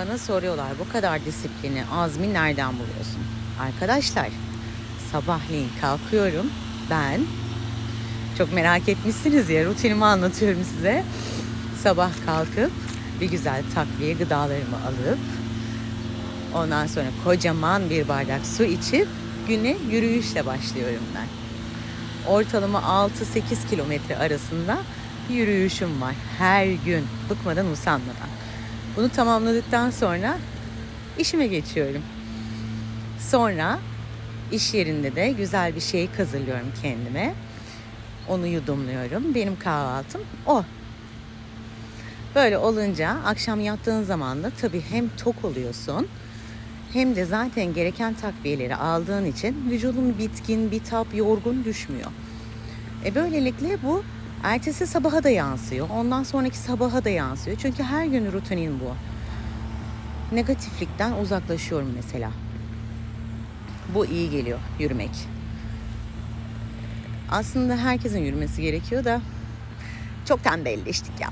bana soruyorlar bu kadar disiplini, azmi nereden buluyorsun? Arkadaşlar sabahleyin kalkıyorum ben. Çok merak etmişsiniz ya rutinimi anlatıyorum size. Sabah kalkıp bir güzel takviye gıdalarımı alıp ondan sonra kocaman bir bardak su içip güne yürüyüşle başlıyorum ben. Ortalama 6-8 kilometre arasında yürüyüşüm var her gün bıkmadan usanmadan. Bunu tamamladıktan sonra işime geçiyorum. Sonra iş yerinde de güzel bir şey hazırlıyorum kendime. Onu yudumluyorum. Benim kahvaltım o. Böyle olunca akşam yattığın zaman da tabii hem tok oluyorsun hem de zaten gereken takviyeleri aldığın için vücudun bitkin, bitap, yorgun düşmüyor. E böylelikle bu ertesi sabaha da yansıyor. Ondan sonraki sabaha da yansıyor. Çünkü her gün rutinin bu. Negatiflikten uzaklaşıyorum mesela. Bu iyi geliyor yürümek. Aslında herkesin yürümesi gerekiyor da çok tembelleştik ya.